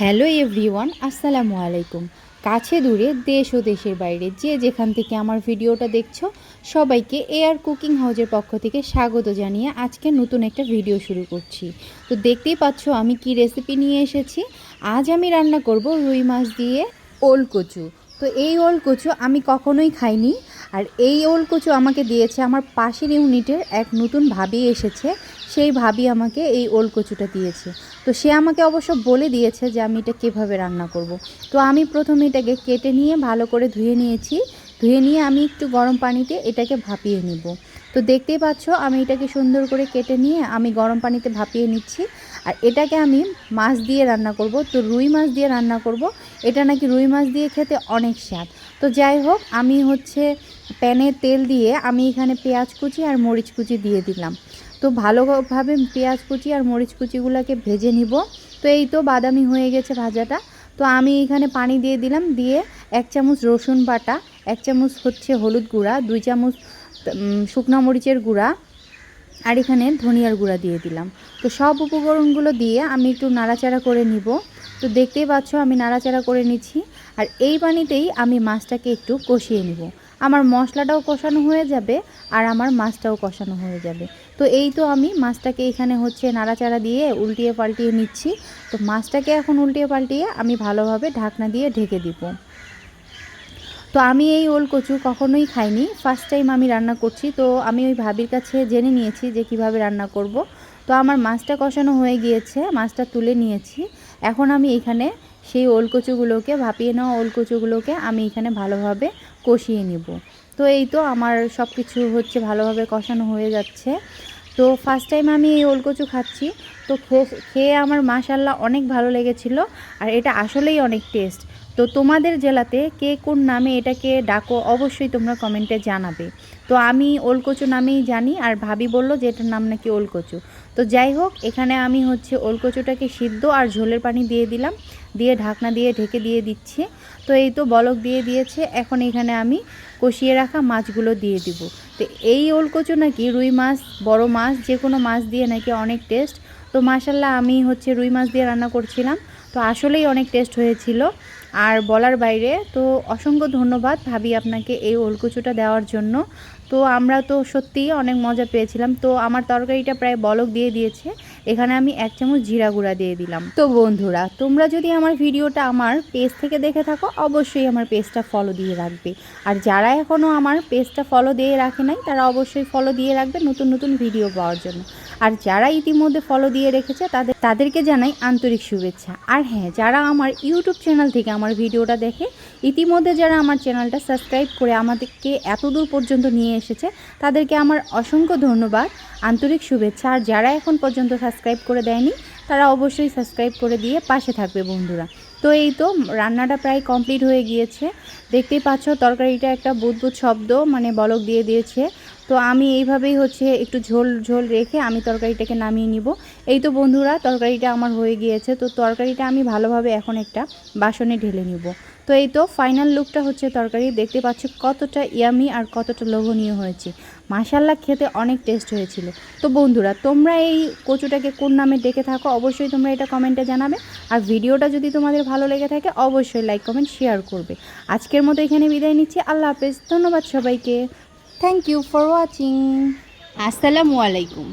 Hello everyone, আসসালামু আলাইকুম। কাছে দূরে দেশ ও দেশের বাইরে যে যেখান থেকে আমার ভিডিওটা দেখছ, সবাইকে এয়ার কুকিং হাউজের পক্ষ থেকে স্বাগত জানিয়ে আজকে নতুন একটা ভিডিও শুরু করছি। তো দেখতেই পাচ্ছ আমি কি রেসিপি নিয়ে এসেছি। আজ আমি রান্না করব রুই মাছ দিয়ে ওল কচু। তো এই ওল কচু আমি কখনোই খাইনি। আর এই ওল কচু আমাকে দিয়েছে আমার পাশের ইউনিটের এক নতুন ভাবি এসেছে। সেই ভাবি আমাকে এই ওল কচুটা দিয়েছে। তো সে আমাকে অবশ্য বলে দিয়েছে যে আমি এটা কীভাবে রান্না করব। তো আমি প্রথমে এটাকে কেটে নিয়ে ভালো করে ধুয়ে নিয়েছি। ধুয়ে নিয়ে আমি একটু গরম পানিতে এটাকে ভাপিয়ে নিব। তো দেখতেই পাচ্ছ, আমি এটাকে সুন্দর করে কেটে নিয়ে আমি গরম পানিতে ভাপিয়ে নিচ্ছি। আর এটাকে আমি মাছ দিয়ে রান্না করব। তো রুই মাছ দিয়ে রান্না করব। এটা নাকি রুই মাছ দিয়ে খেতে অনেক স্বাদ। তো যাই হোক, আমি হচ্ছে প্যানে তেল দিয়ে আমি এখানে পেঁয়াজ কুচি আর মরিচ কুচি দিয়ে দিলাম। তো ভালোভাবে পেঁয়াজ কুচি আর মরিচ কুচিগুলোকে ভেজে নিব। তো এই তো বাদামি হয়ে গেছে ভাজাটা। তো আমি এখানে পানি দিয়ে দিলাম। দিয়ে এক চামচ রসুন বাটা এক চামচ হচ্ছে হলুদ গুঁড়া, দুই চামচ শুকনো মরিচের গুঁড়া আর এখানে ধনিয়ার গুঁড়া দিয়ে দিলাম। তো সব উপকরণগুলো দিয়ে আমি একটু নাড়াচাড়া করে নিব। তো দেখতেই পাচ্ছ আমি নাড়াচাড়া করে নিচ্ছি আর এই পানিতেই আমি মাছটাকে একটু কষিয়ে নিব। আমার মশলাটাও কষানো হয়ে যাবে আর আমার মাছটাও কষানো হয়ে যাবে। তো এই তো আমি মাছটাকে এখানে হচ্ছে নাড়াচাড়া দিয়ে উল্টিয়ে পাল্টিয়ে নিচ্ছি। তো মাছটাকে এখন উল্টিয়ে পাল্টিয়ে আমি ভালোভাবে ঢাকনা দিয়ে ঢেকে দিব। তো আমি এই ওল কচু কখনোই খাইনি। ফার্স্ট টাইম আমি রান্না করছি। তো আমি ওই ভাবির কাছে জেনে নিয়েছি যে কীভাবে রান্না করব। তো আমার মাছটা কষানো হয়ে গিয়েছে, মাছটা তুলে নিয়েছি। এখন আমি এখানে সেই ওলকচুগুলোকে ভাপিয়ে নেওয়া ওলকচুগুলোকে আমি এখানে ভালোভাবে কষিয়ে নিব। তো এই তো আমার সব কিছু হচ্ছে ভালোভাবে কষানো হয়ে যাচ্ছে। তো ফার্স্ট টাইম আমি এই ওলকচু খাচ্ছি। তো খেয়ে আমার মাশাল্লাহ অনেক ভালো লেগেছিলো। আর এটা আসলেই অনেক টেস্ট তো তোমাদের জেলাতে কে কোন নামে এটাকে ডাকো অবশ্যই তোমরা কমেন্টে জানাবে। তো আমি ওলকচু নামেই জানি আর ভাবি বলল যে এটার নাম নাকি ওলকচু। তো যাই হোক, এখানে আমি হচ্ছে ওলকচুটাকে সিদ্ধ আর ঝোলের পানি দিয়ে দিলাম, দিয়ে ঢাকনা দিয়ে ঢেকে দিয়ে দিচ্ছে। তো এই তো বলক দিয়ে দিয়েছে, এখন এখানে আমি কষিয়ে রাখা মাছগুলো দিয়ে দিব। তো এই ওলকচু নাকি রুই মাছ, বড় মাছ যে কোনো মাছ দিয়ে নাকি অনেক টেস্ট। তো মাসাল্লাহ আমি হচ্ছে রুই মাছ দিয়ে রান্না করছিলাম। তো আসলেই অনেক টেস্ট হয়েছিল। আর বলার বাইরে, তো অসংখ্য ধন্যবাদ ভাবি আপনাকে এই ওলকুচুটা দেওয়ার জন্য। তো আমরা তো সত্যিই অনেক মজা পেয়েছিলাম। তো আমার তরকারিটা প্রায় বলক দিয়ে দিয়েছে। এখানে আমি এক চামচ জিরা গুঁড়া দিয়ে দিলাম। তো বন্ধুরা, তোমরা যদি আমার ভিডিওটা আমার পেজ থেকে দেখে থাকো, অবশ্যই আমার পেজটা ফলো দিয়ে রাখবে। আর যারা এখনও আমার পেজটা ফলো দিয়ে রাখে নাই, তারা অবশ্যই ফলো দিয়ে রাখবে নতুন নতুন ভিডিও পাওয়ার জন্য। আর যারা ইতিমধ্যে ফলো দিয়ে রেখেছে, তাদের, তাদেরকে জানাই আন্তরিক শুভেচ্ছা। আর হ্যাঁ যারা আমার ইউটিউব চ্যানেল থেকে আমার ভিডিওটা দেখে, ইতিমধ্যে যারা আমার চ্যানেলটা সাবস্ক্রাইব করে আমাদেরকে এত দূর পর্যন্ত নিয়ে এসেছে, তাদেরকে আমার অসংখ্য ধন্যবাদ, আন্তরিক শুভেচ্ছা। আর যারা এখন পর্যন্ত সাবস্ক্রাইব করে দেয়নি, তারা অবশ্যই সাবস্ক্রাইব করে দিয়ে পাশে থাকবে বন্ধুরা। তো এই তো রান্নাটা প্রায় কমপ্লিট হয়ে গিয়েছে। দেখতেই পাচ্ছ তরকারিটা একটা বুদবুদ শব্দ মানে বলক দিয়ে দিয়েছে। তো আমি এইভাবেই হচ্ছে একটু ঝোল ঝোল রেখে আমি তরকারিটাকে নামিয়ে নিব। এই তো বন্ধুরা তরকারিটা আমার হয়ে গিয়েছে, তো তরকারিটা আমি ভালোভাবে এখন একটা বাসনে ঢেলে নিব। তো এই তো ফাইনাল লুকটা হচ্ছে তরকারি। দেখতে পাচ্ছ কতটা ইয়ামি আর কতটা লোভনীয় হয়েছে। মাসাল্লা খেতে অনেক টেস্ট হয়েছিল। তো বন্ধুরা, তোমরা এই কচুটাকে কোন নামে ডেকে থাকো, অবশ্যই তোমরা এটা কমেন্টে জানাবে। আর ভিডিওটা যদি তোমাদের ভালো লেগে থাকে, অবশ্যই লাইক কমেন্ট শেয়ার করবে। আজকের মতো এখানে বিদায় নিচ্ছি। আল্লাহ হাফেজ। ধন্যবাদ সবাইকে। থ্যাংক ইউ ফর ওয়াচিং আসসালামু আলাইকুম।